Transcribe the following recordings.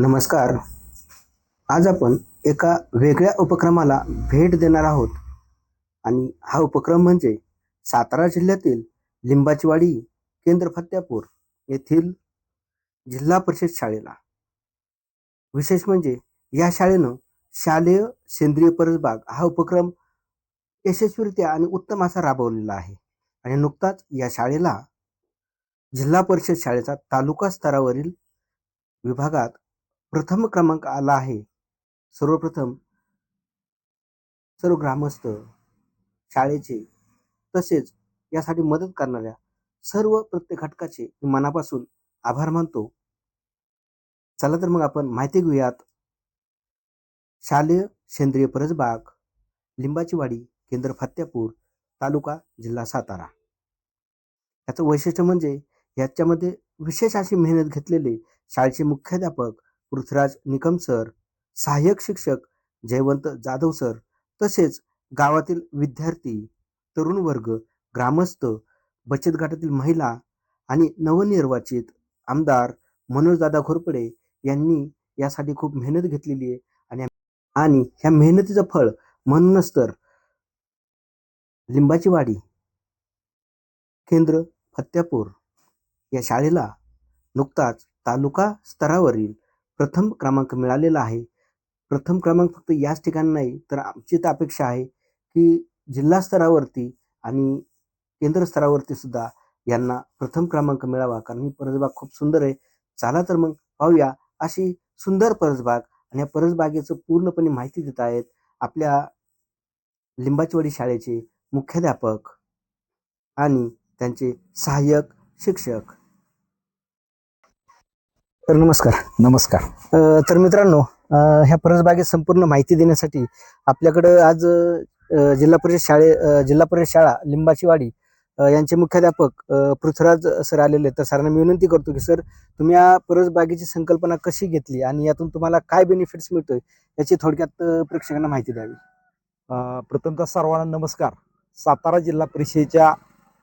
नमस्कार. आज आपण एका वेगळ्या उपक्रमाला भेट देणार आहोत. आणि हा उपक्रम म्हणजे सातारा जिल्ह्यातील लिंबाचीवाडी केंद्र फत्यापूर येथील जिल्हा परिषद शाळेला. विशेष म्हणजे या शाळेनं शालेय सेंद्रिय परसबाग हा उपक्रम यशस्वीरित्या आणि उत्तम असा राबवलेला आहे. आणि नुकताच या शाळेला जिल्हा परिषद शाळेचा तालुका स्तरावरील विभागात प्रथम क्रमांक आला आहे. सर्वप्रथम सर्व ग्रामस्थ शाळेचे तसेच यासाठी मदत करणाऱ्या सर्व प्रत्येक घटकाचे मी मनापासून आभार मानतो. चला तर मग आपण माहिती घेऊयात. शालेय सेंद्रिय परसबाग लिंबाची वाडी केंद्र फत्यापूर तालुका जिल्हा सातारा. याचं वैशिष्ट्य म्हणजे याच्यामध्ये विशेष अशी मेहनत घेतलेले शाळेचे मुख्याध्यापक पृथ्वीराज निकम सर सहाय्यक शिक्षक जयवंत जाधव सर तसेच गावातील विद्यार्थी तरुण वर्ग ग्रामस्थ बचत गटातील महिला आणि नवनिर्वाचित आमदार मनोजदादा घोरपडे यांनी यासाठी खूप मेहनत घेतलेली आहे आणि आणि ह्या मेहनतीचं फळ म्हणूनच तर लिंबाची वाडी केंद्र फत्यापूर या शाळेला नुकताच तालुका स्तरावरील प्रथम क्रमांक मिळालेला आहे. प्रथम क्रमांक फक्त याच ठिकाणी नाही तर आमची तर अपेक्षा आहे की जिल्हा स्तरावरती आणि केंद्र स्तरावरती सुद्धा यांना प्रथम क्रमांक मिळावा कारण ही परसबाग खूप सुंदर आहे. चला तर मग पाहूया अशी सुंदर परसबाग आणि या परसबागेचं पूर्णपणे माहिती देत आहेत आपल्या लिंबाचवाडी शाळेचे मुख्याध्यापक आणि त्यांचे सहाय्यक शिक्षक. तर नमस्कार. नमस्कार. अ, तर मित्रांनो अ, ह्या परसबागेत संपूर्ण माहिती देण्यासाठी आपल्याकडं आज अ, जिल्हा परिषद शाळे अ, जिल्हा परिषद शाळा लिंबाची वाडी अ, यांचे मुख्याध्यापक अ, पृथ्वीराज सर आलेले आहेत. तर सरांना मी विनंती करतो की सर तुम्ही या परसबागेची संकल्पना कशी घेतली आणि यातून तुम्हाला काय बेनिफिट्स मिळतोय? याची थोडक्यात अ, प्रेक्षकांना माहिती द्यावी. अ, प्रथमतः सर्वांना नमस्कार. सातारा जिल्हा परिषदेच्या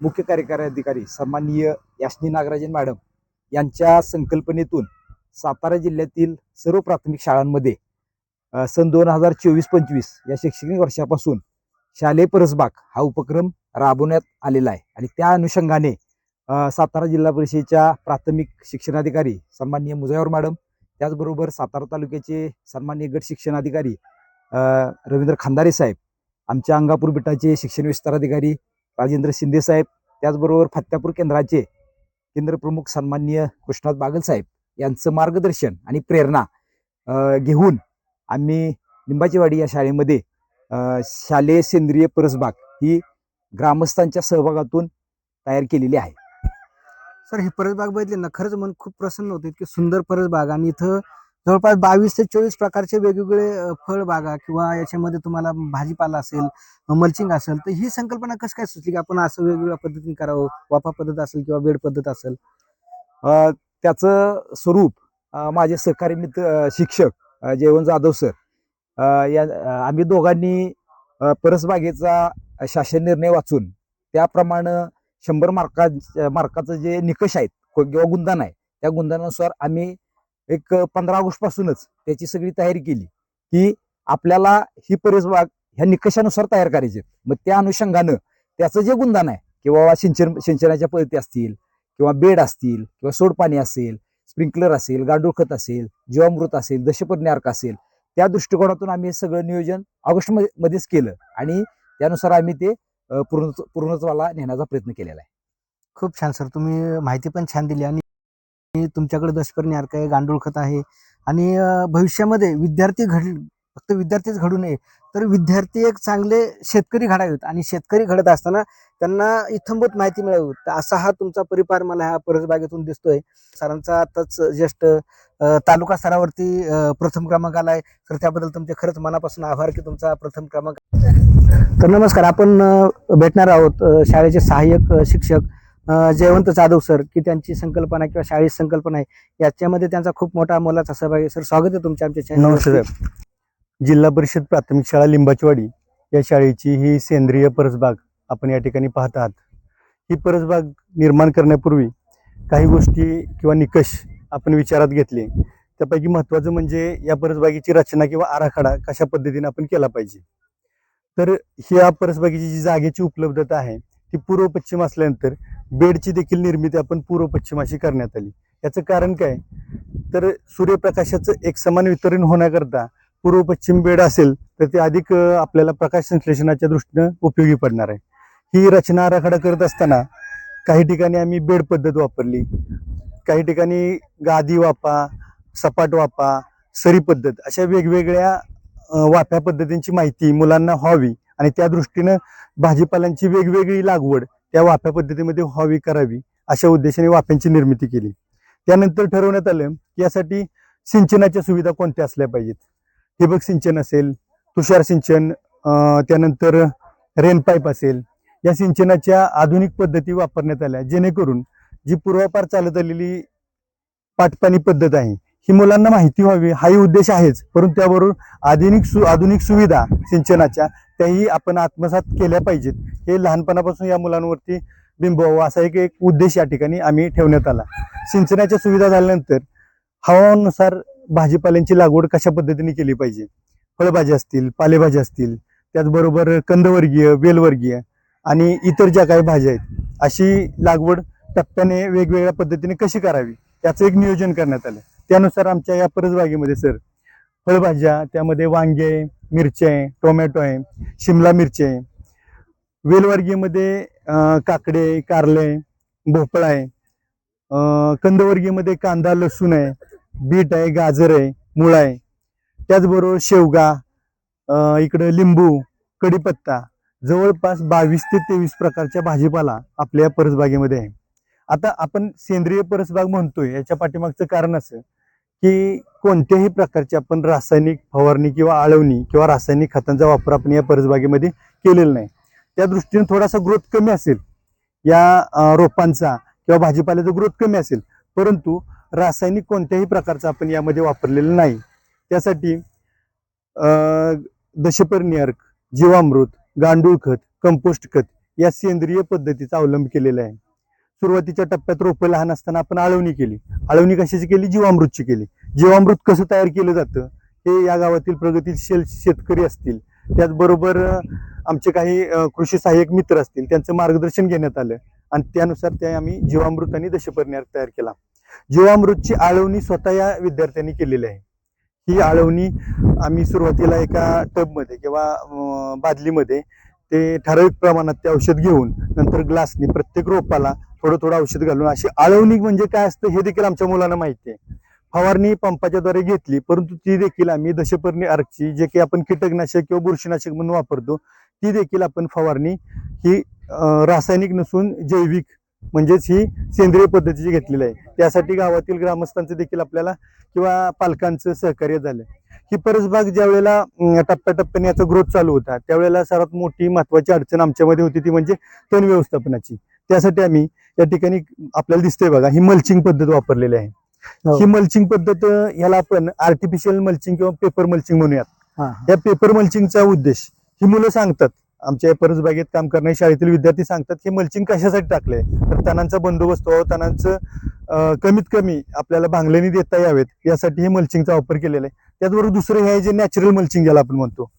मुख्य कार्यकारी अधिकारी सन्माननीय यास्नी नागराजन मॅडम यांच्या संकल्पनेतून सातारा जिल्ह्यातील सर्व प्राथमिक शाळांमध्ये सन दोन हजार चोवीस पंचवीस या शैक्षणिक वर्षापासून शालेय परसबाग हा उपक्रम राबवण्यात आलेला आहे. आणि त्या अनुषंगाने सातारा जिल्हा परिषदेच्या प्राथमिक शिक्षणाधिकारी सन्माननीय मुजावर मॅडम त्याचबरोबर सातारा तालुक्याचे सन्माननीय गट शिक्षणाधिकारी रवींद्र खांदारे साहेब आमच्या अंगापूर बेटाचे शिक्षण विस्तार अधिकारी राजेंद्र शिंदे साहेब त्याचबरोबर फत्यापूर केंद्राचे केंद्र प्रमुख सन्माननीय कृष्णात बागल साहेब यांचं मार्गदर्शन आणि प्रेरणा घेऊन आम्ही लिंबाचीवाडी या शाळेमध्ये शालेय सेंद्रिय परसबाग ही ग्रामस्थांच्या सहभागातून तयार केलेली आहे. सर ही परसबाग बघितली ना खरंच मन खूप प्रसन्न होते. इतकी सुंदर परसबाग आणि इथं जवळपास बावीस ते चोवीस प्रकारचे वेगवेगळे फळबागा किंवा याच्यामध्ये तुम्हाला भाजीपाला असेल मल्चिंग असेल तर ही संकल्पना कशी काय सुचली की आपण असं वेगवेगळ्या पद्धतीने करावं? वाफा पद्धत असेल किंवा बेड पद्धत असेल? त्याचं स्वरूप माझे सहकारी मित्र शिक्षक जेवण जयवंत जाधव सर या आम्ही दोघांनी परसबागेचा शासन निर्णय वाचून त्याप्रमाणे शंभर मार्का मार्काचं जे निकष आहेत किंवा गुंदान आहे त्या गुंदानुसार आम्ही एक पंधरा ऑगस्टपासूनच त्याची सगळी तयारी केली की आपल्याला ही परसबाग ह्या निकषानुसार तयार करायची मग त्या अनुषंगानं त्याचं जे गुंदान आहे किंवा सिंचन सिंचनाच्या पद्धती असतील किंवा बेड असतील किंवा सोडपाणी असेल स्प्रिंकलर असेल गांडूळ खत असेल जीवामृत असेल दशपर्णी अर्क असेल त्या दृष्टिकोनातून आम्ही हे सगळं नियोजन ऑगस्ट मध्येच केलं आणि त्यानुसार आम्ही ते पूर्ण पूर्णत्वाला नेण्याचा प्रयत्न केलेला आहे. खूप छान सर. तुम्ही माहिती पण छान दिली आणि तुमच्याकडे दशपर्णी अर्क आहे गांडूळ खत आहे आणि भविष्यामध्ये विद्यार्थी घड फक्त विद्यार्थीच घडू नये तर विद्यार्थी एक चांगले शेतकरी घडावेत आणि शेतकरी घडत असताना त्यांना इथंभूत माहिती मिळावी. तर असा हा तुमचा परिपार मला ह्या परसबागेतून दिसतोय. सरांचा आताच ज्येष्ठ तालुका स्तरावरती प्रथम क्रमांक आलाय. तर त्याबद्दल तुमचे खरंच मनापासून आभार की तुमचा प्रथम क्रमांक तर नमस्कार. आपण भेटणार आहोत शाळेचे सहाय्यक शिक्षक जयवंत जाधव सर की त्यांची संकल्पना किंवा शाळेची संकल्पना आहे. याच्यामध्ये त्यांचा खूप मोठा मोलाचा सहभाग आहे. सर स्वागत आहे तुमच्या आमच्या नमस्कार. जिल्हा परिषद प्राथमिक शाळा लिंबाचवाडी या शाळेची ही सेंद्रिय परसबाग आपण या ठिकाणी पाहत आहात. ही परसबाग निर्माण करण्यापूर्वी काही गोष्टी किंवा निकष आपण विचारात घेतले. त्यापैकी महत्त्वाचं म्हणजे या परसबागेची रचना किंवा आराखडा कशा पद्धतीने आपण केला पाहिजे? तर ह्या परसबागेची जी जागेची उपलब्धता आहे ती पूर्व पश्चिम असल्यानंतर बेडची देखील निर्मिती आपण पूर्व पश्चिमाशी करण्यात आली. याचं कारण काय? तर सूर्यप्रकाशाचं एक समान वितरण होण्याकरता पूर्व पश्चिम बेड असेल तर ते अधिक आपल्याला प्रकाश संश्लेषणाच्या दृष्टीनं उपयोगी पडणार आहे. ही रचना आराखडा करत असताना काही ठिकाणी आम्ही बेड पद्धत वापरली. काही ठिकाणी गादी वापा सपाट वापा सरी पद्धत अशा वेगवेगळ्या वाफ्या पद्धतींची माहिती मुलांना व्हावी आणि त्या दृष्टीनं भाजीपाल्यांची वेगवेगळी लागवड त्या वाफ्या पद्धतीमध्ये व्हावी करावी अशा उद्देशाने वाफ्यांची निर्मिती केली. त्यानंतर ठरवण्यात आलं की यासाठी सिंचनाच्या सुविधा कोणत्या असल्या पाहिजेत? ठिबक सिंचन असेल तुषार सिंचन त्यानंतर रेन पाईप असेल या सिंचनाच्या आधुनिक पद्धती वापरण्यात आल्या. जेणेकरून जी पूर्वापार चालत आलेली पाटपाणी पद्धत आहे ही मुलांना माहिती व्हावी हाही उद्देश आहेच. परंतु त्याबरोबर आधुनिक सु आधुनिक सुविधा सिंचनाच्या त्याही आपण आत्मसात केल्या पाहिजेत. हे लहानपणापासून या मुलांवरती बिंबवावं असा एक एक उद्देश या ठिकाणी आम्ही ठेवण्यात आला. सिंचनाच्या सुविधा झाल्यानंतर हवामानानुसार भाजीपाल्यांची लागवड कशा पद्धतीने केली पाहिजे? फळभाज्या असतील पालेभाज्या असतील त्याचबरोबर कंदवर्गीय वेलवर्गीय आणि इतर ज्या काही भाज्या आहेत अशी लागवड टप्प्याने वेगवेगळ्या पद्धतीने कशी करावी? याचं एक नियोजन करण्यात आलं. त्यानुसार आमच्या या परसबागेमध्ये सर फळभाज्या त्यामध्ये वांगे मिरची आहे टोमॅटो आहे शिमला मिरची आहे. वेलवर्गीयमध्ये काकडे कारले भोपळा आहे. कंदवर्गीयमध्ये कांदा लसूण आहे. बीट आहे गाजर आहे मुळा आहे. त्याचबरोबर शेवगा इकडं लिंबू कढीपत्ता जवळपास बावीस ते तेवीस प्रकारच्या भाजीपाला आपल्या या परसबागेमध्ये आहे. आता आपण सेंद्रिय परसबाग म्हणतोय याच्या पाठीमागचं कारण असं की कोणत्याही प्रकारची आपण रासायनिक फवारणी किंवा आळवणी किंवा रासायनिक खतांचा वापर आपण या परसबागेमध्ये केलेला नाही. त्या दृष्टीने थोडासा ग्रोथ कमी असेल. या रोपांचा किंवा भाजीपाल्याचा ग्रोथ कमी असेल. परंतु रासायनिक कोणत्याही प्रकारचं आपण यामध्ये वापरलेलं नाही. त्यासाठी दशपर्णी अर्क जीवामृत गांडूळ खत कंपोस्ट खत या सेंद्रिय पद्धतीचा अवलंब केलेला आहे. सुरुवातीच्या टप्प्यात रोपं लहान असताना आपण आळवणी केली. आळवणी कशाची केली? जीवामृतची केली. जीवामृत कसं तयार केलं जातं? हे या गावातील प्रगतीशील शेतकरी असतील. त्याचबरोबर आमचे काही कृषी सहाय्यक मित्र असतील. त्यांचं मार्गदर्शन घेण्यात आलं. आणि त्यानुसार ते आम्ही जीवामृत आणि दशपर्णी अर्क तयार केला. जीवामृतची आळवणी स्वतः या विद्यार्थ्यांनी केलेली आहे. ही आळवणी आम्ही सुरुवातीला एका टबमध्ये किंवा बादलीमध्ये ते ठराविक प्रमाणात ते औषध घेऊन नंतर ग्लासनी प्रत्येक रोपाला थोडं थोडं औषध घालून अशी आळवणी म्हणजे काय असतं हे देखील आमच्या मुलांना माहिती आहे. फवारणी पंपाच्या द्वारे घेतली परंतु ती देखील आम्ही दशपर्णी अर्कची जे काही आपण कीटकनाशक किंवा बुरशीनाशक म्हणून वापरतो ती देखील आपण फवारणी ही रासायनिक नसून जैविक म्हणजेच ही सेंद्रिय पद्धतीची घेतलेली आहे. त्यासाठी गावातील ग्रामस्थांचं देखील आपल्याला किंवा पालकांचं सहकार्य झालं. ही परसबाग ज्या वेळेला टप्प्याटप्प्याने याचा ग्रोथ चालू होता त्यावेळेला सर्वात मोठी महत्वाची अडचण आमच्यामध्ये होती ती म्हणजे तण व्यवस्थापनाची. त्यासाठी आम्ही या ठिकाणी आपल्याला दिसतंय बघा ही मल्चिंग पद्धत वापरलेली आहे. हो. ही मल्चिंग पद्धत ह्याला आपण आर्टिफिशियल मल्चिंग किंवा पेपर मल्चिंग म्हणूयात. या पेपर मल्चिंगचा उद्देश ही मुलं सांगतात आमच्या परसबागेत काम करणारे शाळेतील विद्यार्थी सांगतात की मल्चिंग कशासाठी टाकले तर तणांचा बंदोबस्त व्हावा तणांचं कमीत कमी आपल्याला भांगल्याने देता यावेत यासाठी हे मल्चिंगचा वापर केलेला आहे. त्याचबरोबर दुसरं हे आहे जे नॅचरल मल्चिंग ज्याला आपण म्हणतो.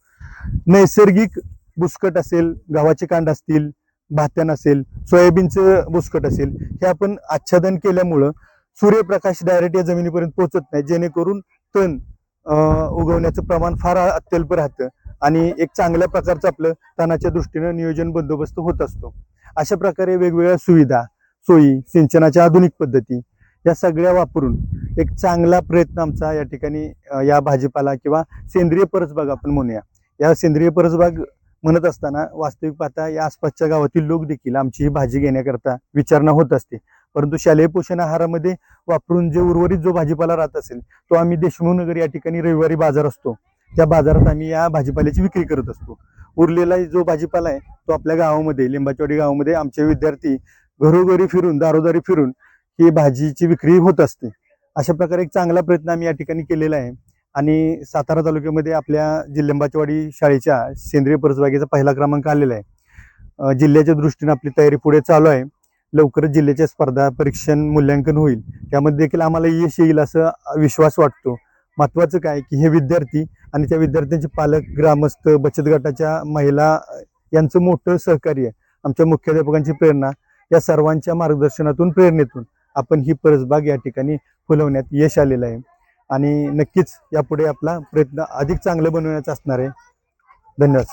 नैसर्गिक बुस्कट असेल गव्हाचे कांड असतील भात्यान असेल सोयाबीनचं बुस्कट असेल हे आपण आच्छादन केल्यामुळं सूर्यप्रकाश डायरेक्ट या जमिनीपर्यंत पोहोचत नाही. जेणेकरून तण उगवण्याचं प्रमाण फार अत्यल्प राहतं. आणि एक चांगल्या प्रकारचं आपलं तणाच्या दृष्टीनं नियोजन बंदोबस्त होत असतो. अशा प्रकारे वेगवेगळ्या सुविधा सोयी सिंचनाच्या आधुनिक पद्धती या सगळ्या वापरून एक चांगला प्रयत्न आमचा या ठिकाणी या भाजीपाला किंवा सेंद्रिय परसबाग आपण म्हणूया. या सेंद्रिय परसबाग म्हणत असताना वास्तविक पाहता या आसपासच्या गावातील लोक देखील आमची ही भाजी घेण्याकरता विचारणा होत असते. परंतु शालेय पोषण आहारामध्ये वापरून जे उर्वरित जो भाजीपाला राहत असेल तो आम्ही देशमुख नगर या ठिकाणी रविवारी बाजार असतो. त्या बाजारात आम्ही या भाजीपाल्याची विक्री करत असतो. उरलेला जो भाजीपाला आहे तो आपल्या गावामध्ये लिंबाचवाडी गावामध्ये आमचे विद्यार्थी घरोघरी फिरून दारोदारी फिरून ही भाजीची विक्री होत असते. अशा प्रकारे एक चांगला प्रयत्न आम्ही या ठिकाणी केलेला आहे. आणि सातारा तालुक्यामध्ये आपल्या जि- शाळेच्या सेंद्रिय परसबागेचा पहिला क्रमांक आलेला आहे. जिल्ह्याच्या दृष्टीने आपली तयारी पुढे चालू आहे. लवकरच जिल्ह्याच्या स्पर्धा परीक्षण मूल्यांकन होईल. त्यामध्ये देखील आम्हाला यश येईल असं विश्वास वाटतो. महत्त्वाचं काय की हे विद्यार्थी आणि त्या विद्यार्थ्यांचे पालक ग्रामस्थ बचत गटाच्या महिला यांचं मोठं सहकार्य आमच्या मुख्याध्यापकांची प्रेरणा या सर्वांच्या मार्गदर्शनातून प्रेरणेतून आपण ही परसबाग या ठिकाणी फुलवण्यात यश आलेलं आहे. आणि नक्कीच यापुढे आपला प्रयत्न अधिक चांगलं बनवण्याचा असणार आहे. धन्यवाद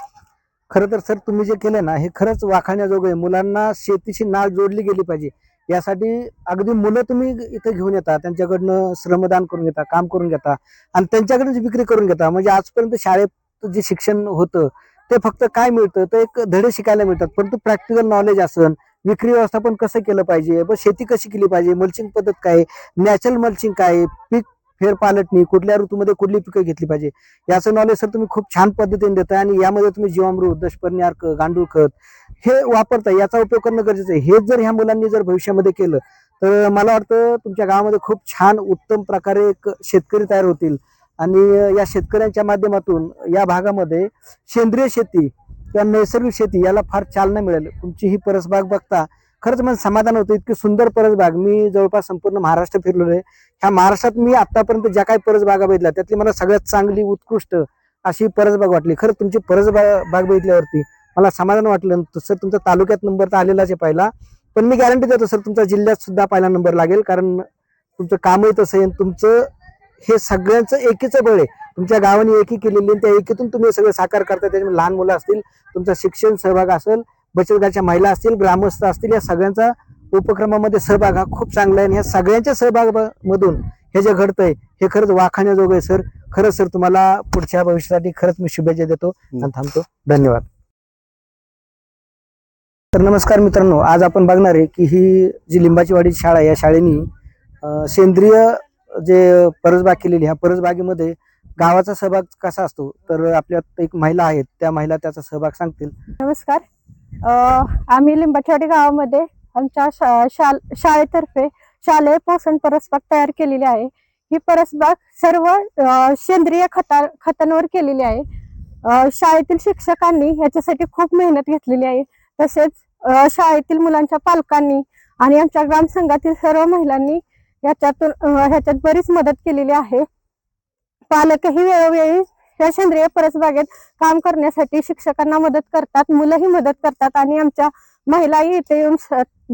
खरं तर सर तुम्ही जे केलं ना हे खरंच वाखाण्याजोगं आहे. मुलांना शेतीशी नाळ जोडली गेली पाहिजे. यासाठी अगदी मुलं तुम्ही इथं घेऊन येता त्यांच्याकडनं श्रमदान करून घेता काम करून घेता आणि त्यांच्याकडून विक्री करून घेता. म्हणजे आजपर्यंत शाळेत जे शिक्षण होतं ते फक्त काय मिळतं? तर एक धडे शिकायला मिळतात. परंतु प्रॅक्टिकल नॉलेज असन विक्री व्यवस्थापन कसं केलं पाहिजे? व शेती कशी केली पाहिजे? मल्चिंग पद्धत काय आहे, नॅचरल मल्चिंग काय आहे, पीक फेरपालटणी कुठल्या ऋतूमध्ये कुठली पिकं घेतली पाहिजे? याचं नॉलेज सर तुम्ही खूप छान पद्धतीने देताय आणि यामध्ये तुम्ही जीवामृत दशपर्णी अर्क गांडूळ खत हे वापरताय याचा उपयोग करणं गरजेचं आहे. हेच जर ह्या मुलांनी जर भविष्यामध्ये केलं तर मला वाटतं तुमच्या गावामध्ये खूप छान उत्तम प्रकारे एक शेतकरी तयार होतील. आणि या शेतकऱ्यांच्या माध्यमातून या भागामध्ये सेंद्रिय शेती किंवा नैसर्गिक शेती याला फार चालना मिळेल. तुमची ही परसबाग बघता खरंच मला समाधान होतं. इतकी सुंदर परसबाग. मी जवळपास संपूर्ण महाराष्ट्र फिरलेलो आहे. ह्या महाराष्ट्रात मी आतापर्यंत ज्या काही परसबागा बघितल्या त्यातली मला सगळ्यात चांगली उत्कृष्ट अशी परसबाग वाटली. खरं तुमची परसबाग बाग बघितल्यावरती मला समाधान वाटलं. सर तुमचा तालुक्यात नंबर तर आलेलाच आहे पहिला. पण मी गॅरंटी देतो सर तुमचा जिल्ह्यात सुद्धा पहिला नंबर लागेल. कारण तुमचं कामही तसं आहे आणि तुमचं हे सगळ्यांचं एकीचं बळ आहे. तुमच्या गावाने एकी केलेली आहे, त्या एकीतून तुम्ही सगळं साकार करता त्याच्यामध्ये लहान मुलं असतील तुमचा शिक्षण सहभाग असेल बचत गटाच्या महिला असतील ग्रामस्थ असतील या सगळ्यांचा उपक्रमामध्ये सहभाग हा खूप चांगला आहे आणि ह्या सगळ्यांच्या सहभागामधून हे जे घडतंय हे खरंच वाखाण्याजोगं आहे सर. खरंच सर तुम्हाला पुढच्या भविष्यासाठी खरंच मी शुभेच्छा देतो आणि थांबतो. धन्यवाद. तर नमस्कार मित्रांनो आज आपण बघणार आहे की ही जी लिंबाची वाडी शाळा या शाळेनी सेंद्रिय जे परसबाग केलेली ह्या परसबागेमध्ये गावाचा सहभाग कसा असतो? तर आपल्यात एक महिला आहेत त्या महिला त्याचा सहभाग सांगतील. नमस्कार. आम्ही लिंबाचवाडी गावामध्ये आमच्या शा शाल शाळेतर्फे शालेय पोषण परसबाग तयार केलेली आहे. ही परसबाग सर्व सेंद्रिय खता खतांवर केलेली आहे. शाळेतील शिक्षकांनी ह्याच्यासाठी खूप मेहनत घेतलेली आहे. तसेच शाळेतील मुलांच्या पालकांनी आणि आमच्या ग्रामसंघातील सर्व महिलांनी याच्यातून ह्याच्यात बरीच मदत केलेली आहे. पालकही वेळोवेळी या सेंद्रिय परसबागेत काम करण्यासाठी शिक्षकांना मदत करतात मुलंही मदत करतात आणि आमच्या महिलाही इथे येऊन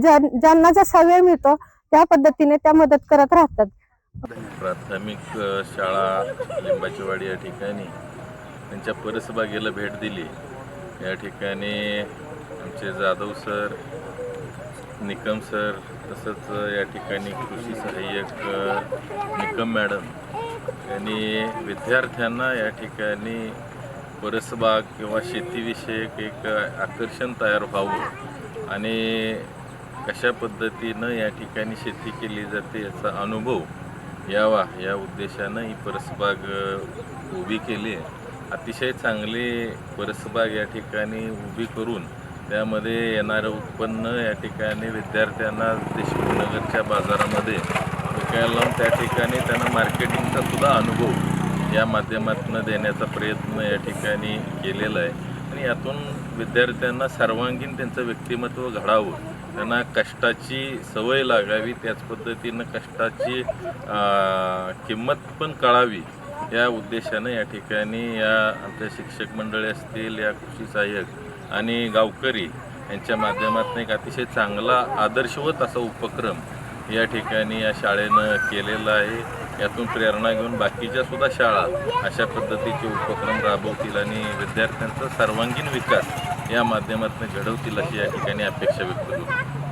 ज्यां- ज्यांना जसा वेळ मिळतो त्या पद्धतीने त्या मदत करत राहतात. प्राथमिक शाळा लिंबाचीवाडी या ठिकाणी त्यांच्या परसबागेला भेट दिली. या ठिकाणी आमचे जाधव सर निकम सर तसंच या ठिकाणी कृषी सहाय्यक निकम मॅडम आणि विद्यार्थ्यांना या ठिकाणी परसबाग किंवा शेतीविषयक एक आकर्षण तयार व्हावं. आणि कशा पद्धतीनं या ठिकाणी शेती केली जाते याचा अनुभव यावा या उद्देशानं ही परसबाग उभी केली आहे. अतिशय चांगली परसबाग या ठिकाणी उभी करून त्यामध्ये येणारं उत्पन्न या ठिकाणी विद्यार्थ्यांना देशमुख नगरच्या बाजारामध्ये विकायला लावून त्या ठिकाणी त्यांना मार्केटिंगचा सुद्धा अनुभव या माध्यमातून देण्याचा प्रयत्न या ठिकाणी केलेला आहे. आणि यातून विद्यार्थ्यांना सर्वांगीण त्यांचं व्यक्तिमत्व घडावं त्यांना कष्टाची सवय लागावी त्याच पद्धतीनं कष्टाची किंमत पण कळावी या उद्देशानं या ठिकाणी या आमच्या शिक्षक मंडळी असतील या कृषी सहाय्यक आणि गावकरी यांच्या माध्यमातून एक अतिशय चांगला आदर्शवत असा उपक्रम या ठिकाणी या शाळेनं केलेलं आहे. यातून प्रेरणा घेऊन बाकीच्या सुद्धा शाळा अशा पद्धतीचे उपक्रम राबवतील आणि विद्यार्थ्यांचा सर्वांगीण विकास या माध्यमातून घडवतील अशी या ठिकाणी अपेक्षा व्यक्त करू